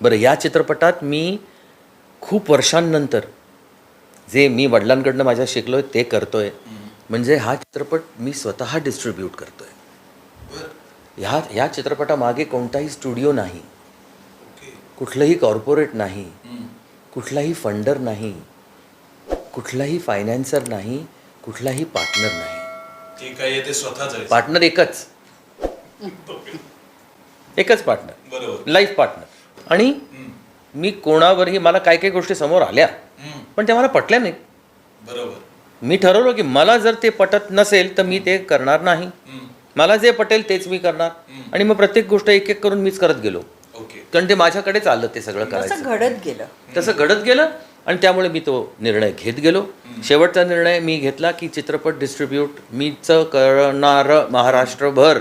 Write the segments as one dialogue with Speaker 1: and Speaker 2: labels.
Speaker 1: बरं या चित्रपटात मी खूप वर्षांनंतर जे मी वडिलांकडनं माझ्या शिकलोय ते करतोय. म्हणजे हा चित्रपट मी स्वतः डिस्ट्रीब्यूट करतोय. ह्या ह्या चित्रपटामागे कोणताही स्टुडिओ नाही. कुठलंही कॉर्पोरेट नाही. कुठलाही फंडर नाही. कुठलाही फायनान्सर नाही. कुठलाही पार्टनर नाही.
Speaker 2: आहे आहे.
Speaker 1: पार्टनर एकच. एकच पार्टनर
Speaker 2: बरोबर.
Speaker 1: लाईफ पार्टनर आणि मी कोणावरही मला काही काही गोष्टी समोर आल्या. पण त्या मला पटल्या नाही
Speaker 2: बरोबर.
Speaker 1: मी ठरवलं की मला जर ते पटत नसेल तर मी ते करणार नाही. मला जे पटेल तेच मी करणार. आणि मग प्रत्येक गोष्ट एक एक करून मीच करत गेलो.
Speaker 2: ओके.
Speaker 1: कारण ते माझ्याकडेच आलं ते सगळं करायचं.
Speaker 3: घडत गेलं.
Speaker 1: तसं घडत गेलं आणि त्यामुळे मी तो निर्णय घेत गेलो. शेवटचा निर्णय मी घेतला की चित्रपट डिस्ट्रीब्यूट मीच करणार महाराष्ट्रभर.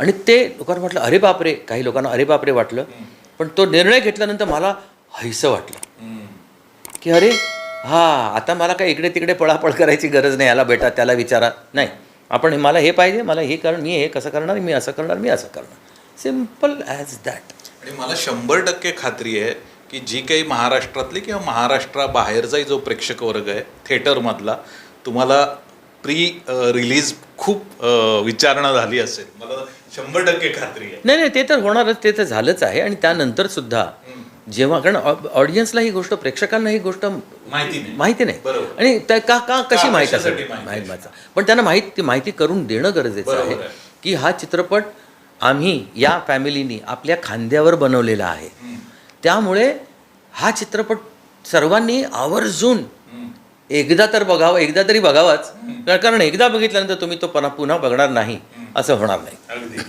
Speaker 1: आणि ते लोकांना वाटलं अरे बापरे काही लोकांना अरे बापरे वाटलं. पण तो निर्णय घेतल्यानंतर मला हैसं वाटलं. की अरे हा आता मला काय इकडे तिकडे पळापळ करायची गरज नाही याला भेटा त्याला विचारा. नाही. आपण मला हे पाहिजे मला हे कारण मी हे कसं करणार मी असं करणार मी असं करणार. सिंपल ॲज दॅट
Speaker 2: आणि मला शंभर टक्के खात्री आहे की जी काही महाराष्ट्रातली किंवा महाराष्ट्राबाहेरचाही जो प्रेक्षक वर्ग आहे थिएटरमधला तुम्हाला प्री रिलीज खूप विचारणा झाली असेल. मला शंभर टक्के खात्री आहे.
Speaker 1: नाही नाही ते तर होणारच ते तर झालंच आहे. आणि त्यानंतर सुद्धा जेव्हा कारण ऑडियन्सला ही गोष्ट प्रेक्षकांना ही गोष्ट
Speaker 2: माहिती नाही.
Speaker 1: माहिती नाही. आणि का का कशी माहिती असेल?
Speaker 2: माहिती.
Speaker 1: पण त्यांना माहिती ती माहिती करून देणं गरजेचं आहे. की हा चित्रपट आम्ही या फॅमिलीनी आपल्या खांद्यावर बनवलेला आहे. त्यामुळे हा चित्रपट सर्वांनी आवर्जून एकदा तर बघावं एकदा तरी बघावाच. कारण एकदा बघितल्यानंतर तुम्ही तो पुन्हा पुन्हा बघणार नाही. असं होणार नाही.